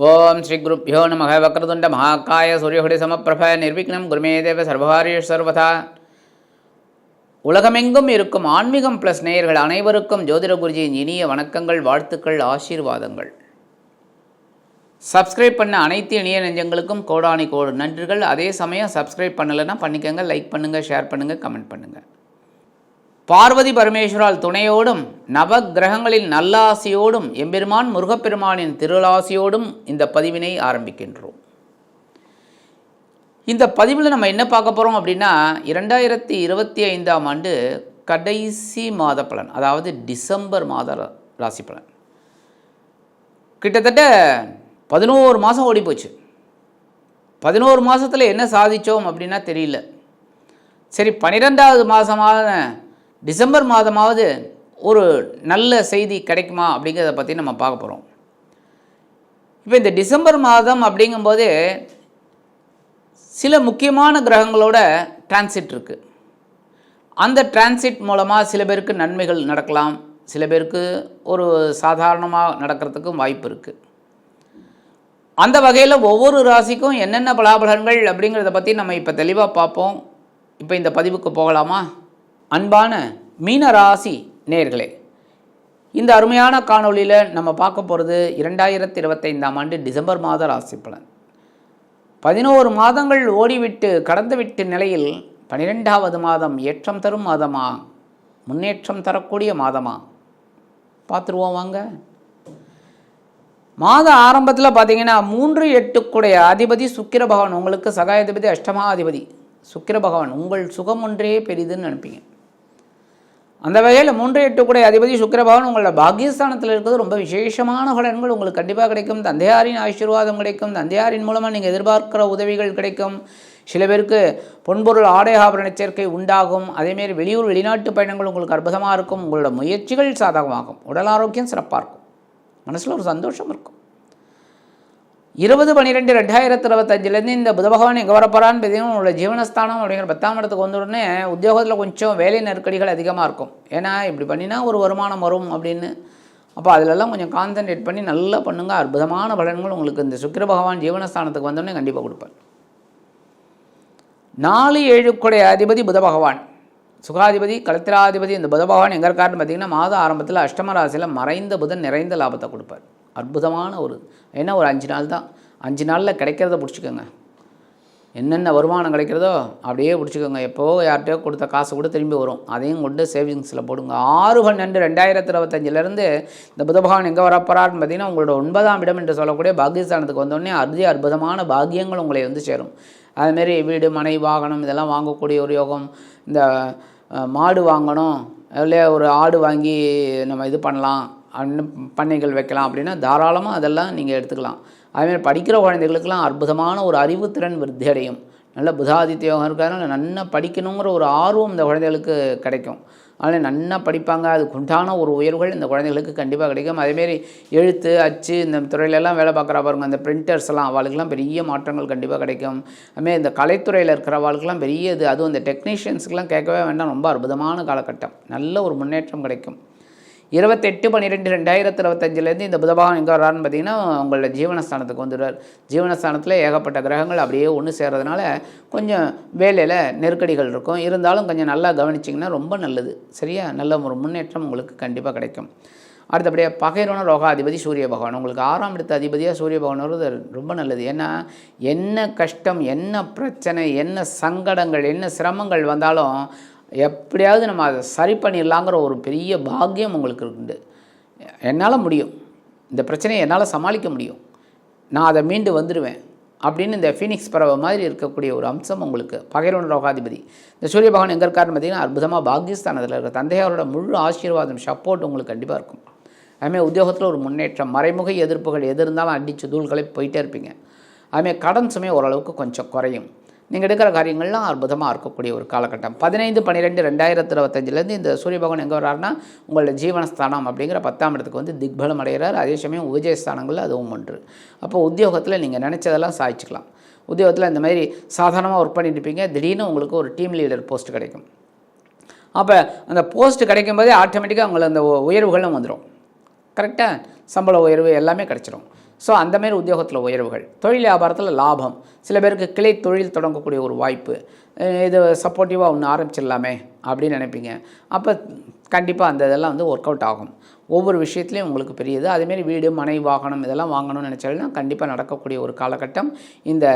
ஓம் ஸ்ரீ குருப்பியோ நம வக்ரதுண்ட மகாக்காய சூரியகுடி சமப்பிரப நிர்விக்னம். குருமே தேவ சர்வகாரிய சர்வதா. உலகமெங்கும் இருக்கும் ஆன்மீகம் ப்ளஸ் நேயர்கள் அனைவருக்கும் ஜோதிட குருஜியின் இனிய வணக்கங்கள் வாழ்த்துக்கள் ஆசீர்வாதங்கள். சப்ஸ்கிரைப் பண்ண அனைத்து இணைய நெஞ்சங்களுக்கும் கோடானி கோடு நன்றிகள். அதே சமயம் சப்ஸ்கிரைப் பண்ணலைன்னா பண்ணிக்கோங்க லைக் பண்ணுங்கள் ஷேர் பண்ணுங்கள் கமெண்ட் பண்ணுங்கள் பார்வதி பரமேஸ்வரால் துணையோடும் நவ கிரகங்களின் நல்லாசியோடும் எம்பெருமான் முருகப்பெருமானின் திருளாசியோடும் இந்த பதிவினை ஆரம்பிக்கின்றோம். இந்த பதிவில் நம்ம என்ன பார்க்க போகிறோம் அப்படின்னா இரண்டாயிரத்தி இருபத்தி ஐந்தாம் ஆண்டு கடைசி மாத பலன் அதாவது டிசம்பர் மாத ராசி பலன். கிட்டத்தட்ட பதினோரு மாதம் ஓடி போச்சு. பதினோரு மாதத்தில் என்ன சாதித்தோம் அப்படின்னா தெரியல. சரி பன்னிரெண்டாவது மாதமான டிசம்பர் மாதமாவது ஒரு நல்ல செய்தி கிடைக்குமா அப்படிங்கிறத பற்றி நம்ம பார்க்க போகிறோம் இப்போ இந்த டிசம்பர் மாதம் அப்படிங்கும்போது சில முக்கியமான கிரகங்களோட டிரான்சிட் இருக்குது அந்த டிரான்சிட் மூலமாக சில பேருக்கு நன்மைகள் நடக்கலாம். சில பேருக்கு ஒரு சாதாரணமாக நடக்கிறதுக்கும் வாய்ப்பு இருக்குது அந்த வகையில் ஒவ்வொரு ராசிக்கும் என்னென்ன பலாபலன்கள் அப்படிங்கிறத பற்றி நம்ம இப்போ தெளிவாக பார்ப்போம். இப்போ இந்த பதிவுக்கு போகலாமா? அன்பான மீனராசி நேர்களே இந்த அருமையான காணொளியில் நம்ம பார்க்க போகிறது இரண்டாயிரத்தி இருபத்தைந்தாம் ஆண்டு டிசம்பர் மாத ராசி பலன். பதினோரு மாதங்கள் ஓடிவிட்டு கடந்துவிட்ட நிலையில் பனிரெண்டாவது மாதம் ஏற்றம் தரும் மாதமா? முன்னேற்றம் தரக்கூடிய மாதமா? பார்த்துருவோம் வாங்க. மாத ஆரம்பத்தில் பார்த்தீங்கன்னா மூன்று எட்டுக்குடைய அதிபதி சுக்கிர பகவான். உங்களுக்கு சகாயாதிபதி அஷ்டமாதிபதி. சுக்கிர பகவான் உங்கள் சுகம் ஒன்றே பெரிதுன்னு நினைப்பீங்க. அந்த வகையில் மூன்று எட்டுக்குடைய அதிபதி சுக்கரபவன் உங்களோட பாகியஸ்தானத்தில் இருக்கிறது. ரொம்ப விசேஷமான பலன்கள் உங்களுக்கு கண்டிப்பாக கிடைக்கும். தந்தையாரின் ஆசீர்வாதம் கிடைக்கும். தந்தையாரின் மூலமாக நீங்கள் எதிர்பார்க்கிற உதவிகள் கிடைக்கும். சில பேருக்கு பொன்பொருள் ஆடை ஆபரண சேர்க்கை உண்டாகும். அதேமாரி வெளியூர் வெளிநாட்டு பயணங்கள் உங்களுக்கு அற்புதமாக இருக்கும். உங்களோட முயற்சிகள் சாதகமாகும். உடல் ஆரோக்கியம் சிறப்பாக இருக்கும். மனசில் ஒரு சந்தோஷம் இருக்கும். இருபது பன்னிரெண்டு ரெண்டாயிரத்தி இருபத்தஞ்சிலேருந்து இந்த புத பகவான் எங்கே வரப்போறான்னு பார்த்தீங்கன்னா உங்களோட ஜீவனஸ்தானம் அப்படிங்கிற பத்தாம் இடத்துக்கு வந்த உடனே உத்தியோகத்தில் கொஞ்சம் வேலை நெருக்கடிகள் அதிகமாக இருக்கும். ஏன்னா இப்படி பண்ணினா ஒரு வருமானம் வரும் அப்படின்னு. அப்போ அதிலெல்லாம் கொஞ்சம் கான்சன்ட்ரேட் பண்ணி நல்லா பண்ணுங்க. அற்புதமான பலன்கள் உங்களுக்கு இந்த சுக்கிர பகவான் ஜீவனஸ்தானத்துக்கு வந்தோடனே கண்டிப்பாக கொடுப்பார். நாலு ஏழுக்குடைய அதிபதி புத பகவான். சுகாதிபதி கலத்திராதிபதி இந்த புத பகவான் எங்கே இருக்காருன்னு பார்த்தீங்கன்னா மாத ஆரம்பத்தில் அஷ்டம ராசியில் மறைந்த புதன் நிறைந்த லாபத்தை கொடுப்பார். அற்புதமான ஒரு ஏன்னா ஒரு அஞ்சு நாள் தான். அஞ்சு நாளில் கிடைக்கிறத பிடிச்சிக்கோங்க. என்னென்ன வருமானம் கிடைக்கிறதோ அப்படியே பிடிச்சிக்கோங்க. எப்போ யார்கிட்டயோ கொடுத்த காசு கூட திரும்பி வரும். அதையும் கொண்டு சேவிங்ஸில் போடுங்க. ஆறு பன்னெண்டு ரெண்டாயிரத்தி இருபத்தஞ்சிலேருந்து இந்த புதபகவான் எங்கே வரப்போறாருன்னு பார்த்தீங்கன்னா உங்களோட ஒன்பதாம் இடம் என்று சொல்லக்கூடிய பாகிஸ்தானத்துக்கு வந்தோடனே அறுதி அற்புதமான பாக்கியங்கள் உங்களை வந்து சேரும். அதுமாரி வீடு மனை வாகனம் இதெல்லாம் வாங்கக்கூடிய ஒரு யோகம். இந்த மாடு வாங்கணும். இல்லையா ஒரு ஆடு வாங்கி நம்ம இது பண்ணலாம். பண்ணைகள் வைக்கலாம் அப்படின்னா தாராளமாக அதெல்லாம் நீங்கள் எடுத்துக்கலாம். அதேமாதிரி படிக்கிற குழந்தைகளுக்கெல்லாம் அற்புதமான ஒரு அறிவுத்திறன் விருத்தி அடையும். நல்ல புதாதித்ய யோகம் இருக்கிறதுனால நல்லா படிக்கணுங்கிற ஒரு ஆர்வம் இந்த குழந்தைகளுக்கு கிடைக்கும். அதனால் நல்லா படிப்பாங்க. அதுக்கு உண்டான ஒரு உயர்வுகள் இந்த குழந்தைகளுக்கு கண்டிப்பாக கிடைக்கும். அதேமாரி எழுத்து அச்சு இந்த துறையிலெல்லாம் வேலை பார்க்குற பாருங்க. அந்த பிரிண்டர்ஸ் எல்லாம் அவளுக்குலாம் பெரிய மாற்றங்கள் கண்டிப்பாக கிடைக்கும். அதுமாரி இந்த கலைத்துறையில் இருக்கிற இருக்கிறவளுக்கெல்லாம் பெரிய இது. அதுவும் இந்த டெக்னீஷியன்ஸுக்கெல்லாம் கேட்கவே வேண்டாம். ரொம்ப அற்புதமான காலகட்டம். நல்ல ஒரு முன்னேற்றம் கிடைக்கும். இருபத்தெட்டு பன்னிரெண்டு ரெண்டாயிரத்தி இருபத்தஞ்சிலேருந்து இந்த புதபகவான் எங்கே வரான்னு பார்த்தீங்கன்னா உங்களோட ஜீவனஸ்தானத்துக்கு வந்துடுவார் ஜீவனஸ்தானத்தில் ஏகப்பட்ட கிரகங்கள் அப்படியே ஒன்று சேர்றதுனால கொஞ்சம் வேலையில் நெருக்கடிகள் இருக்கும். இருந்தாலும் கொஞ்சம் நல்லா கவனிச்சிங்கன்னா ரொம்ப நல்லது. சரியா? நல்ல ஒரு முன்னேற்றம் உங்களுக்கு கண்டிப்பாக கிடைக்கும். அடுத்தபடியாக பகைரோன ரோகாதிபதி சூரிய பகவான். உங்களுக்கு ஆறாம் இடத்த அதிபதியாக சூரிய பகவான் வருவது ரொம்ப நல்லது. ஏன்னா என்ன கஷ்டம் என்ன பிரச்சனை என்ன சங்கடங்கள் என்ன சிரமங்கள் வந்தாலும் எப்படியாவது நம்ம அதை சரி பண்ணிடலாங்கிற ஒரு பெரிய பாக்கியம் உங்களுக்கு இருக்குது. என்னால் முடியும். இந்த பிரச்சனையை என்னால் சமாளிக்க முடியும். நான் அதை மீண்டு வந்துடுவேன் அப்படின்னு இந்த ஃபீனிக்ஸ் பறவை மாதிரி இருக்கக்கூடிய ஒரு அம்சம் உங்களுக்கு. பகைரோன ரோகாதிபதி இந்த சூரிய பகவான் எங்கே இருக்காருன்னு பார்த்தீங்கன்னா அற்புதமாக பாகிஸ்தானத்தில் இருக்கிற தந்தையாரோட முழு ஆசீர்வாதம் சப்போர்ட் உங்களுக்கு கண்டிப்பாக இருக்கும். அதுமாதிரி உத்தியோகத்தில் ஒரு முன்னேற்றம் மறைமுக எதிர்ப்புகள் எது இருந்தாலும் அடித்து தூள்களை போயிட்டே இருப்பீங்க. அதுமாதிரி கடன் சுமை ஓரளவுக்கு கொஞ்சம் குறையும். நீங்கள் எடுக்கிற காரியங்கள்லாம் அற்புதமாக இருக்கக்கூடிய ஒரு காலகட்டம். பதினைந்து பன்னிரெண்டு ரெண்டாயிரத்தி இருபத்தஞ்சிலேருந்து இந்த சூரிய பகவான் எங்கே வர்றாருன்னா உங்களோட ஜீவனஸ்தானம் அப்படிங்கிற பத்தாம் இடத்துக்கு வந்து திக்பலம் அடைகிறார். அதே சமயம் உஜயஸ்தானங்களில் அதுவும் ஒன்று. அப்போ உத்தியோகத்தில் நீங்கள் நினச்சதெல்லாம் சாய்ச்சிக்கலாம் உத்தியோகத்தில் இந்த மாதிரி சாதாரணமாக ஒர்க் பண்ணிட்டு இருப்பீங்க. திடீர்னு உங்களுக்கு ஒரு டீம் லீடர் போஸ்ட் கிடைக்கும். அப்போ அந்த போஸ்ட் கிடைக்கும் போதே ஆட்டோமேட்டிக்காக உங்களை அந்த உயர்வுகளும் வந்துடும் கரெக்டாக சம்பள உயர்வு எல்லாமே கிடச்சிரும். ஸோ அந்தமாரி உத்தியோகத்தில் உயர்வுகள். தொழில் வியாபாரத்தில் லாபம். சில பேருக்கு கிளை தொழில் தொடங்கக்கூடிய ஒரு வாய்ப்பு. இது சப்போர்ட்டிவாக ஒன்று ஆரம்பிச்சிடலாமே அப்படின்னு நினைப்பீங்க. அப்போ கண்டிப்பாக அந்த இதெல்லாம் வந்து ஒர்க் அவுட் ஆகும். ஒவ்வொரு விஷயத்துலையும் உங்களுக்கு பெரியது. அதேமாரி வீடு மனை வாகனம் இதெல்லாம் வாங்கணும்னு நினச்சாலும்னா கண்டிப்பாக நடக்கக்கூடிய ஒரு காலகட்டம் இந்த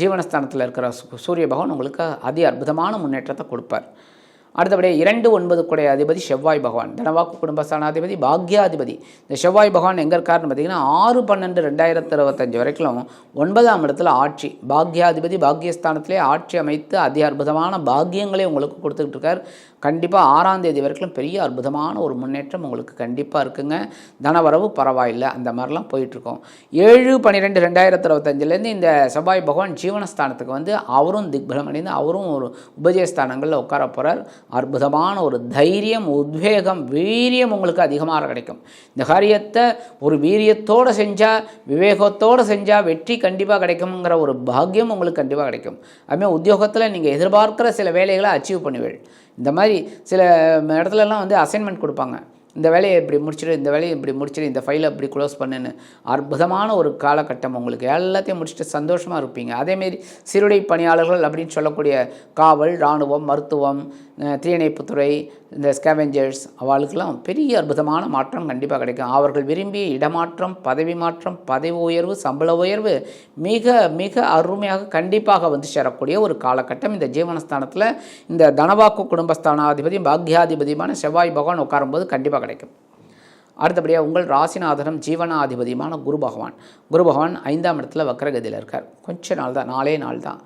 ஜீவனஸ்தானத்தில் இருக்கிற சூரிய பகவான் உங்களுக்கு அதி அற்புதமான முன்னேற்றத்தை கொடுப்பார். அடுத்தபடியே இரண்டு ஒன்பது குடைய அதிபதி செவ்வாய் பகவான் தனவாக்கு குடும்பஸ்தானாதிபதி பாக்யாதிபதி. இந்த செவ்வாய் பகவான் எங்கே இருக்காருன்னு பார்த்தீங்கன்னா ஆறு பன்னெண்டு ரெண்டாயிரத்து இருபத்தஞ்சு வரைக்கும் ஒன்பதாம் இடத்துல ஆட்சி பாக்யாதிபதி பாக்யஸ்தானத்திலே ஆட்சி அமைத்து அதி அற்புதமான பாக்கியங்களை உங்களுக்கு கொடுத்துக்கிட்டு இருக்கார். கண்டிப்பாக ஆறாம் தேதி வரைக்கும் பெரிய அற்புதமான ஒரு முன்னேற்றம் உங்களுக்கு கண்டிப்பாக இருக்குங்க. தனவரவு பரவாயில்லை அந்த மாதிரிலாம் போயிட்டுருக்கோம். ஏழு பன்னிரெண்டு ரெண்டாயிரத்து இருபத்தஞ்சிலேருந்து இந்த செவ்வாய் பகவான் ஜீவனஸ்தானத்துக்கு வந்து அவரும் திக்பலம் அடைந்து அவரும் ஒரு உபஜயஸ்தானங்களில் உட்கார போகிறார் அற்புதமான ஒரு தைரியம் உத்வேகம் வீரியம் உங்களுக்கு அதிகமாக கிடைக்கும். இந்த காரியத்தை ஒரு வீரியத்தோடு செஞ்சால் விவேகத்தோடு செஞ்சால் வெற்றி கண்டிப்பாக கிடைக்குங்கிற ஒரு பாக்கியம் உங்களுக்கு கண்டிப்பாக கிடைக்கும். அதுமாதிரி உத்தியோகத்தில் நீங்கள் எதிர்பார்க்குற சில வேலைகளை அச்சீவ் பண்ணுவீள் இந்த மாதிரி சில இடத்துலலாம் வந்து அசைன்மெண்ட் கொடுப்பாங்க. இந்த வேலையை இப்படி முடிச்சிடு இந்த வேலையை இப்படி முடிச்சிடு இந்த ஃபைலை இப்படி க்ளோஸ் பண்ணுன்னு அற்புதமான ஒரு காலகட்டம் உங்களுக்கு. எல்லாத்தையும் முடிச்சுட்டு சந்தோஷமாக இருப்பீங்க. அதேமாரி சிறுடை பணியாளர்கள் அப்படின்னு சொல்லக்கூடிய காவல் இராணுவம் மருத்துவம் தீயணைப்புத்துறை இந்த ஸ்கேவெஞ்சர்ஸ் அவளுக்கெல்லாம் பெரிய அற்புதமான மாற்றம் கண்டிப்பாக கிடைக்கும். அவர்கள் விரும்பிய இடமாற்றம் பதவி மாற்றம் பதவி உயர்வு சம்பள உயர்வு மிக மிக அருமையாக கண்டிப்பாக வந்து சேரக்கூடிய ஒரு காலகட்டம். இந்த ஜீவனஸ்தானத்தில் இந்த தனவாக்கு குடும்பஸ்தானாதிபதியும் பாக்யாதிபதியுமான செவ்வாய் பகவான் உட்காரும்போது கண்டிப்பாக கிடைக்கும். அடுத்தபடியாக உங்கள் ராசிநாதனம் ஜீவனாதிபதியுமான குரு பகவான். குரு பகவான் ஐந்தாம் இடத்துல வக்கரகதியில் இருக்கார். கொஞ்ச நாள் தான் நாலே நாள் தான்.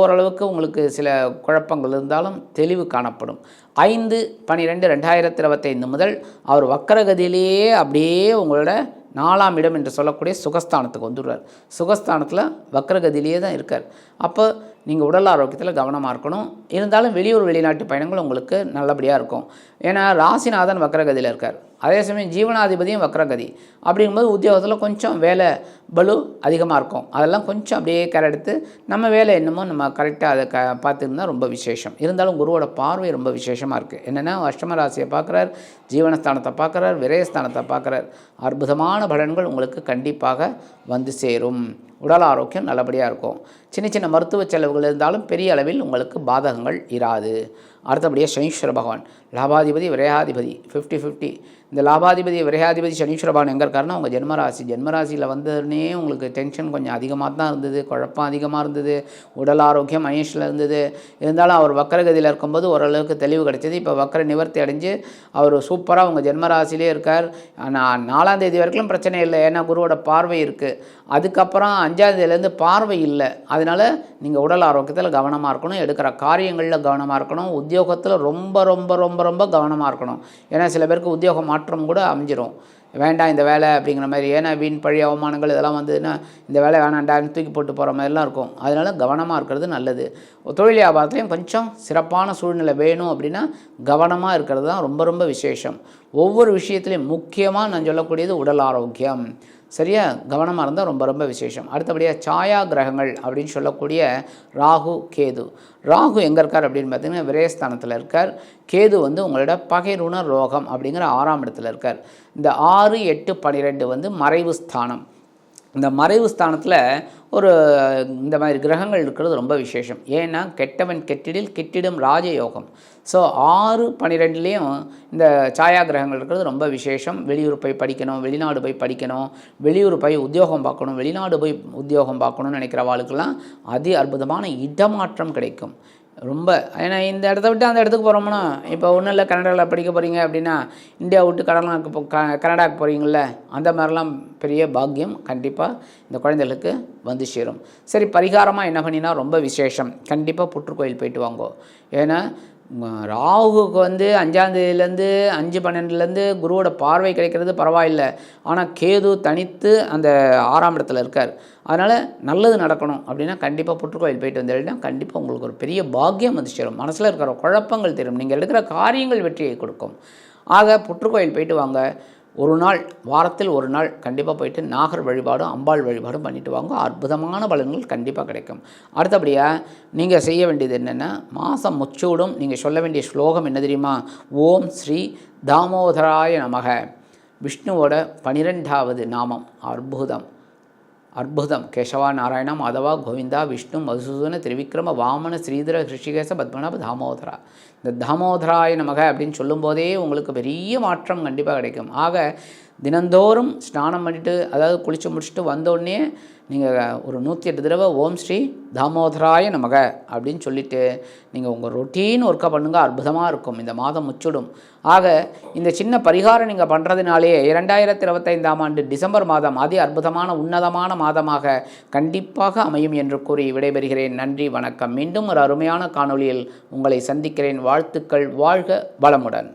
ஓரளவுக்கு உங்களுக்கு சில குழப்பங்கள் இருந்தாலும் தெளிவு காணப்படும். ஐந்து பன்னிரெண்டு ரெண்டாயிரத்தி இருபத்தைந்து முதல் அவர் வக்கரகதியிலேயே அப்படியே உங்களோட நாலாம் இடம் என்று சொல்லக்கூடிய சுகஸ்தானத்துக்கு வந்துடுறார். சுகஸ்தானத்தில் வக்ரகதியிலேயே தான் இருக்கார். அப்போ நீங்கள் உடல் ஆரோக்கியத்தில் கவனமாக இருக்கணும். இருந்தாலும் வெளியூர் வெளிநாட்டு பயணங்கள் உங்களுக்கு நல்லபடியாக இருக்கும். ஏன்னா ராசிநாதன் வக்ரகதியில் இருக்கார். அதே சமயம் ஜீவனாதிபதியும் வக்ரகதி. அப்படிங்கும்போது உத்தியோகத்தில் கொஞ்சம் வேலை பலு அதிகமாக இருக்கும். அதெல்லாம் கொஞ்சம் அப்படியே கரெடுத்து நம்ம வேலை என்னமோ நம்ம கரெக்டாக அதை க பார்த்துருந்தா ரொம்ப விசேஷம். இருந்தாலும் குருவோட பார்வை ரொம்ப விசேஷமாக இருக்குது என்னென்னா அஷ்டம ராசியை பார்க்குறார் ஜீவனஸ்தானத்தை பார்க்குறார் விரயஸ்தானத்தை பார்க்குறார். அற்புதமான பலன்கள் உங்களுக்கு கண்டிப்பாக வந்து சேரும். உடல் ஆரோக்கியம் நல்லபடியாக இருக்கும். சின்ன சின்ன மருத்துவ செலவுகள் இருந்தாலும் பெரிய அளவில் உங்களுக்கு பாதகங்கள் இராது. அடுத்தபடியாக சனீஸ்வர பகவான். லாபாதிபதி விரையாதிபதி ஃபிஃப்டி ஃபிஃப்டி இந்த லாபாதிபதி விரையாதிபதி சனீஸ்வர பகவான் எங்கே இருக்காருன்னா உங்கள் ஜென்மராசி. ஜென்மராசியில் வந்ததுனே உங்களுக்கு டென்ஷன் கொஞ்சம் அதிகமாக தான் இருந்தது குழப்பம் அதிகமாக இருந்தது உடல் ஆரோக்கியம் மகேஷில் இருந்தது. இருந்தாலும் அவர் வக்கரகதியில் இருக்கும்போது ஓரளவுக்கு தெளிவு கிடைச்சது. இப்போ வக்கர நிவர்த்தி அடைஞ்சு அவர் சூப்பராக உங்கள் ஜென்மராசிலே இருக்கார். நான் நாலாம் தேதி வரைக்கும் பிரச்சனை இல்லை. ஏன்னா குருவோட பார்வை இருக்குது அதுக்கப்புறம் அஞ்சாம் தேதியிலேருந்து பார்வை இல்லை. அதனால் நீங்கள் உடல் ஆரோக்கியத்தில் கவனமாக இருக்கணும். எடுக்கிற காரியங்களில் கவனமாக இருக்கணும். உத்தியோகத்தில் ரொம்ப ரொம்ப ரொம்ப ரொம்ப கவனமாக இருக்கணும். ஏன்னா சில பேருக்கு உத்தியோக மாற்றம் கூட அமைஞ்சிரும். வேண்டாம் இந்த வேலை அப்படிங்கிற மாதிரி ஏன்னா வீண் பழி அவமானங்கள் இதெல்லாம் வந்ததுன்னா இந்த வேலை வேணாண்டான்னு தூக்கி போட்டு போகிற மாதிரிலாம் இருக்கும். அதனால கவனமாக இருக்கிறது நல்லது. தொழில் வியாபாரத்துலேயும் கொஞ்சம் சிறப்பான சூழ்நிலை வேணும் அப்படின்னா கவனமாக இருக்கிறது தான் ரொம்ப ரொம்ப விசேஷம். ஒவ்வொரு விஷயத்துலையும் முக்கியமாக நான் சொல்லக்கூடியது உடல் ஆரோக்கியம். சரியா? கவனமாக இருந்தால் ரொம்ப ரொம்ப விசேஷம். அடுத்தபடியாக சாயா கிரகங்கள் அப்படின்னு சொல்லக்கூடிய ராகு கேது. ராகு எங்கே இருக்கார் அப்படின்னு பார்த்தீங்கன்னா விரயஸ்தானத்தில் இருக்கார். கேது வந்து உங்களோட பகைருண ரோகம் அப்படிங்கிற ஆறாம் இடத்துல இருக்கார். இந்த ஆறு எட்டு பன்னிரெண்டு வந்து மறைவு ஸ்தானம். இந்த மறைவு ஸ்தானத்தில் ஒரு இந்த மாதிரி கிரகங்கள் இருக்கிறது ரொம்ப விசேஷம். ஏன்னா கெட்டவன் கெட்டிடில் கெட்டிடும் ராஜயோகம். ஸோ ஆறு பன்னிரெண்டுலேயும் இந்த சாயா கிரகங்கள் இருக்கிறது ரொம்ப விசேஷம். வெளியூர் போய் படிக்கணும் வெளிநாடு போய் படிக்கணும் வெளியூர் போய் உத்தியோகம் பார்க்கணும் வெளிநாடு போய் உத்தியோகம் பார்க்கணும்னு நினைக்கிறவாளுக்கெல்லாம் அதி அற்புதமான இடமாற்றம் கிடைக்கும். ரொம்ப ஏன்னா இந்த இடத்த விட்டு அந்த இடத்துக்கு போகிறோம்னா இப்போ ஒன்றும் இல்லை கனடாவில் படிக்க போகிறீங்க அப்படின்னா இந்தியா விட்டு கடலாக்கு போ கனடாவுக்கு போகிறீங்கள அந்த மாதிரிலாம் பெரிய பாக்கியம் கண்டிப்பாக இந்த குழந்தைகளுக்கு வந்து சேரும். சரி பரிகாரமாக என்ன பண்ணினா ரொம்ப விசேஷம். கண்டிப்பாக புற்றுக்கோயில் போயிட்டு வாங்கோ. ஏன்னா ராகுக்கு ராகுவுக்கு வந்து அஞ்சாந்தேதியிலேருந்து அஞ்சு பன்னெண்டுலேருந்து குருவோட பார்வை கிடைக்கிறது பரவாயில்லை. ஆனால் கேது தனித்து அந்த ஆறாம் இடத்துல இருக்கார். அதனால் நல்லது நடக்கணும் அப்படின்னா கண்டிப்பாக புற்றுக்கோயில் போயிட்டு வந்தீங்கன்னா கண்டிப்பாக உங்களுக்கு ஒரு பெரிய பாக்கியம் வந்து சேரும். மனசில் இருக்கிற குழப்பங்கள் தெரியும் நீங்கள் எடுக்கிற காரியங்கள் வெற்றியை கொடுக்கும். ஆக புற்றுக்கோயில் போயிட்டு வாங்க. ஒரு நாள் வாரத்தில் ஒரு நாள் கண்டிப்பாக போயிட்டு நாகர் வழிபாடும் அம்பாள் வழிபாடும் பண்ணிட்டு வாங்க. அற்புதமான பலன்கள் கண்டிப்பாக கிடைக்கும். அடுத்தபடியாக நீங்கள் செய்ய வேண்டியது என்னென்னா மாதம் முச்சூடும் நீங்கள் சொல்ல வேண்டிய ஸ்லோகம் என்ன தெரியுமா? ஓம் ஸ்ரீ தாமோதராய நமக. விஷ்ணுவோட பனிரெண்டாவது நாமம். அற்புதம். அற்புதம். கேசவா நாராயணம் மாதவா கோவிந்தா விஷ்ணு மதுசூதன திரிவிக்ரம வாமன ஸ்ரீதர ரிஷிகேச பத்மநாப தாமோதரா. இந்த தாமோதராய நமக அப்படின்னு சொல்லும்போதே உங்களுக்கு பெரிய மாற்றம் கண்டிப்பாக கிடைக்கும். ஆக தினந்தோறும் ஸ்நானம் பண்ணிவிட்டு அதாவது குளித்து முடிச்சுட்டு வந்தோடனே நீங்கள் ஒரு நூற்றி எட்டு தடவை ஓம் ஸ்ரீ தாமோதராய நமக அப்படின்னு சொல்லிட்டு நீங்கள் உங்கள் ரொட்டீன் ஒர்க்கை பண்ணுங்கள் அற்புதமாக இருக்கும். இந்த மாதம் முச்சுடும் ஆக இந்த சின்ன பரிகாரம் நீங்கள் பண்ணுறதுனாலே இரண்டாயிரத்தி இருபத்தைந்தாம் ஆண்டு டிசம்பர் மாதம் அதி அற்புதமான உன்னதமான மாதமாக கண்டிப்பாக அமையும் என்று கூறி விடைபெறுகிறேன். நன்றி வணக்கம். மீண்டும் ஒரு அருமையான காணொளியில் உங்களை சந்திக்கிறேன். வாழ்த்துக்கள். வாழ்க வளமுடன்.